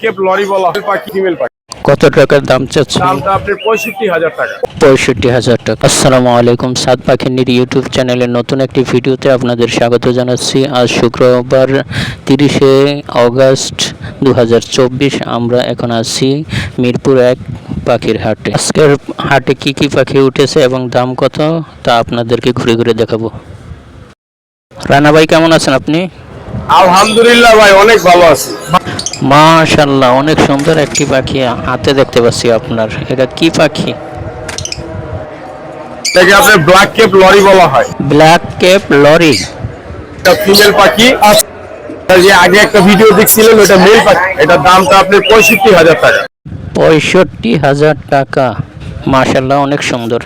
Cape lory বলা হয় পাখি ফিমেল পাখি। কত টাকার দাম চাচ্ছেন দামটা আপনার পঁয়ষট্টি হাজার টাকা। পঁয়ষট্টি হাজার টাকা। আসসালামু আলাইকুম সাত পাখিনীর ইউটিউব চ্যানেলের নতুন একটি ভিডিওতে আপনাদের স্বাগত জানাচ্ছি। আজ শুক্রবার তিরিশে অগস্ট দু আমরা এখন আছি মিরপুর এক পাখির হাটে। আজকের হাটে কি কি পাখি উঠেছে এবং দাম কত তা আপনাদেরকে ঘুরে ঘুরে দেখাবো। রানা ভাই কেমন আছেন আপনি? আলহামদুলিল্লাহ ভাই অনেক ভালো আছে। মাশাল্লাহ অনেক সুন্দর একটি পাখি হাতে দেখতে পাচ্ছি আপনার। এটা কি পাখি? এটাকে আপনার ব্ল্যাক কেপ লরি বলা হয়। ব্ল্যাক কেপ লরি এটা ফিমেল পাখি। আর যে আগে একটা ভিডিও দেখছিলেন ওটা মেল পাখি। এটার দামটা আপনি পঁয়ষট্টি হাজার টাকা। পঁয়ষট্টি হাজার টাকা। মাশাল্লাহ অনেক সুন্দর।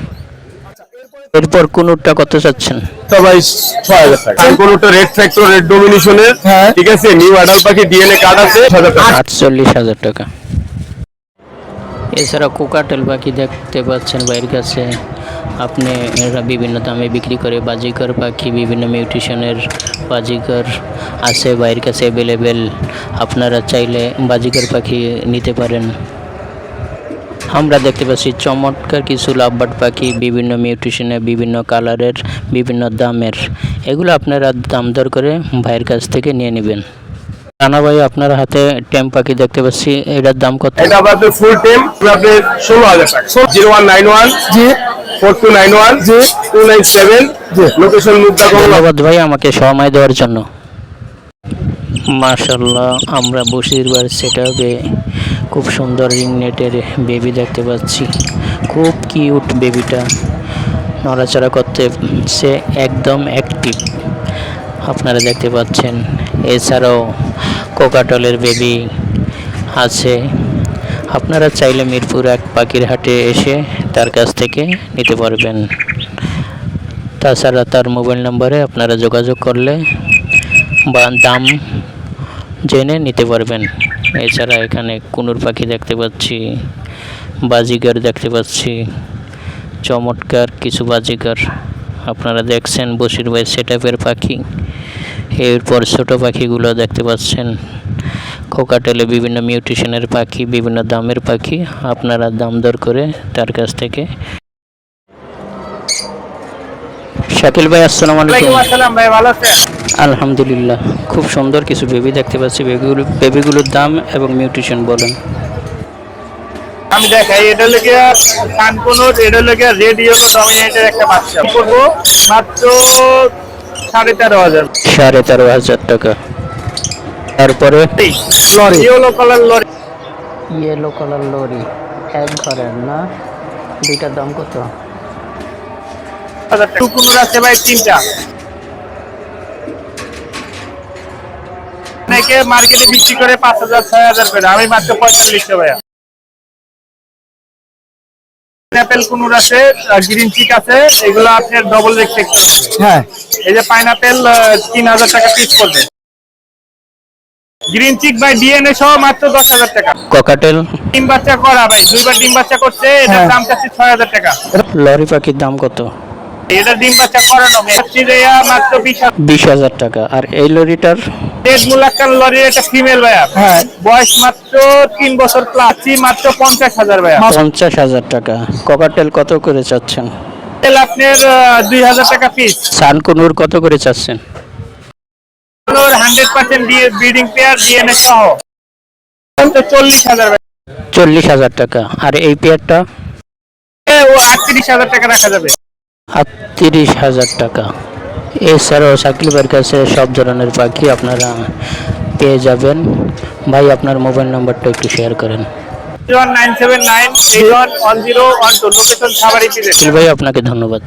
এরপর কোনটা কত চাচ্ছেন? তো ভাই ছয় হাজার টাকা। আর কোনোটা রেড ফ্যাক্টর রেড ডোমিনেশনের ঠিক আছে নিউ অ্যাডাল্ট পাখি ডিএনএ কার্ড আছে আটচল্লিশ হাজার টাকা। এছাড়া কোকাটেল পাখি দেখতে পাচ্ছেন বাইরের কাছে। আপনি এরা বিভিন্ন দামে বিক্রি করে বাজিকর পাখি বিভিন্ন মিউটিশনের বাজিকর আছে বাইরের কাছে অ্যাভেলেবেল আপনারা চাইলে বাজিকর পাখি নিতে পারেন। আমরা দেখতে পাচ্ছি চমৎকার কিছু লাভবার্ড পাখি বিভিন্ন মিউটিশনে বিভিন্ন কালারের বিভিন্ন দামের। এগুলো আপনারা দাম দর করে ভাইয়ের কাছ থেকে নিয়ে নেবেন। রানা ভাই আপনার হাতে টেম পাখি দেখতে পাচ্ছি। এটার দাম কত? এটা আপনার ফুল টেম আপনার ষোলো হাজার টাকা। Zero one nine one G. Four two nine one G. Two nine seven. Location মুদ্রা কমলা ধন্যবাদ ভাই আমাকে সময় দেওয়ার জন্য। মাশাল্লাহ আমরা বসিরবার সেটাবে খুব সুন্দর রিং নেটের বেবি দেখতে পাচ্ছি। খুব কিউট বেবিটা নড়াচড়া করতে সে একদম অ্যাক্টিভ আপনারা দেখতে পাচ্ছেন, এছাড়াও কোকাটলের বেবি আছে। আপনারা চাইলে মিরপুর এক পাখির হাটে এসে তার কাছ থেকে নিতে পারবেন। তাছাড়া তার মোবাইল নম্বরে আপনারা যোগাযোগ করলে বা দাম জেনে নিতে পারবেন। এছাড়া এখানে কুনুর পাখি দেখতে পাচ্ছি, বাজিগার দেখতে পাচ্ছি, চমৎকার কিছু বাজিগার। আপনারা দেখছেন বসির ভাই সেটাপের পাখি, এরপর ছোটো পাখিগুলো দেখতে পাচ্ছেন। কোকাটেলে বিভিন্ন মিউটিশনের পাখি, বিভিন্ন দামের পাখি, আপনারা দাম দর করে তার কাছ থেকে। শাকিল ভাই, আসসালামু আলাইকুম। আসসালাম ভাই, ভালো আছেন? আলহামদুলিল্লাহ খুব সুন্দর কিছু বেবি দেখতে পাচ্ছি। বেবিগুলো বেবিগুলোর দাম এবং মিউটিশন বলেন। আমি দেখাই এটা লেগে কানকোনোর এটা লেগে রেড ইয়েলো ডমিনেটের একটা বাচ্চা। করব মাত্র সাড়ে তেরো হাজার। সাড়ে তেরো হাজার টাকা। তারপরে lorry. Yellow colour lorry. Yellow colour lorry এক ঘরের না? দুইটার দাম কত? টুকুনুর আছে ভাই তিনটা। অনেকে মার্কেটে বিক্রি করে পাঁচ হাজার ছয় হাজার করে। আমি মাত্র পঁয়তাল্লিশশো ভাইয়া। পাইনাপেল কুনুর আছে গ্রিন চিক আছে এগুলো আপনার ডবল হ্যাঁ। এই যে পাইনাপেল তিন হাজার টাকা পিস করবে গ্রিন চিক বাই ডিএনএ সহ মাত্র দশ হাজার টাকা। ককাটেল ডিম বাচ্চা করা ভাই দুইবার ডিম বাচ্চা করছে এটার দাম চাচ্ছি ছয় হাজার টাকা। লরি পাখির দাম কত? এটা ডিম বাচ্চা করানো মাত্র বিশ হাজার। টাকা। আর এই লরিটার রেড মুলাক্কান লরির একটা ফিমেল ভাইয়া। হ্যাঁ। বয়স মাত্র তিন বছর প্লাস মাত্র পঞ্চাশ হাজার ভাইয়া। পঞ্চাশ হাজার টাকা। ককাটেল কত করে চাচ্ছেন? তেল আপনার দুই হাজার টাকা পিস সানকুনুর কত করে চাচ্ছেন? Hundred percent breeding pair DNA সহ। চল্লিশ হাজার চল্লিশ হাজার টাকা। আর এই পেয়ারটা ও আটত্রিশ হাজার টাকা রাখা যাবে। আটত্রিশ হাজার টাকা। এছাড়াও সাকিব ভাইয়ের কাছে সব ধরনের পাখি আপনারা পেয়ে যাবেন। ভাই আপনার মোবাইল নাম্বারটা একটু শেয়ার করেন। One nine seven nine eight one one zero one two location সাবারি Sakib ভাই আপনাকে ধন্যবাদ।